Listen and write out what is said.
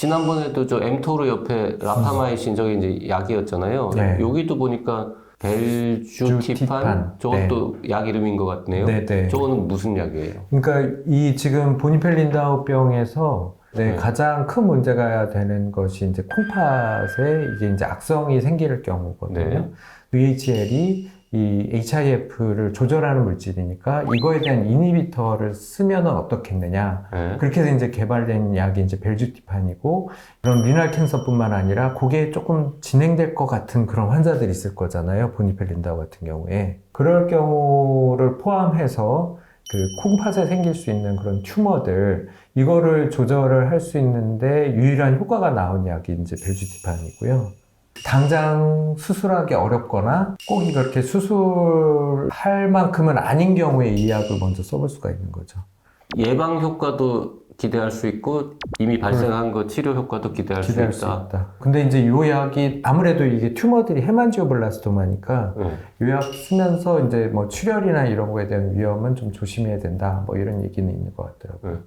지난번에도 저 엠토르 옆에 라파마이신 저게 이제 약이었잖아요. 네. 여기도 보니까 벨주티판 주티판. 저것도 약 이름인 것 같네요. 네네. 저거는 무슨 약이에요? 그러니까 이 지금 보니펠린다우병에서 네, 네. 가장 큰 문제가 되는 것이 이제 콩팥에 이게 이제 악성이 생길 경우거든요. 네. VHL이 이 HIF를 조절하는 물질이니까 이거에 대한 이니비터를 쓰면 어떻겠느냐. 네. 그렇게 해서 이제 개발된 약이 이제 벨주티판이고 그런 리날 캔서뿐만 아니라 그게 조금 진행될 것 같은 그런 환자들이 있을 거잖아요. 보니펠린다우 같은 경우에. 그럴 경우를 포함해서 그 콩팥에 생길 수 있는 그런 튜머들 이거를 조절을 할 수 있는데 유일한 효과가 나온 약이 이제 벨주티판이고요. 당장 수술하기 어렵거나 꼭 이렇게 수술할 만큼은 아닌 경우에 이 약을 먼저 써볼 수가 있는 거죠. 예방 효과도 기대할 수 있고 이미 발생한 거 치료 효과도 기대할, 기대할 수수 있다. 있다. 근데 이제 요 약이 아무래도 이게 튜머들이 헤만지오블라스토마니까 네. 요약 쓰면서 이제 뭐 출혈이나 이런 거에 대한 위험은 좀 조심해야 된다. 뭐 이런 얘기는 있는 것 같더라고요. 네.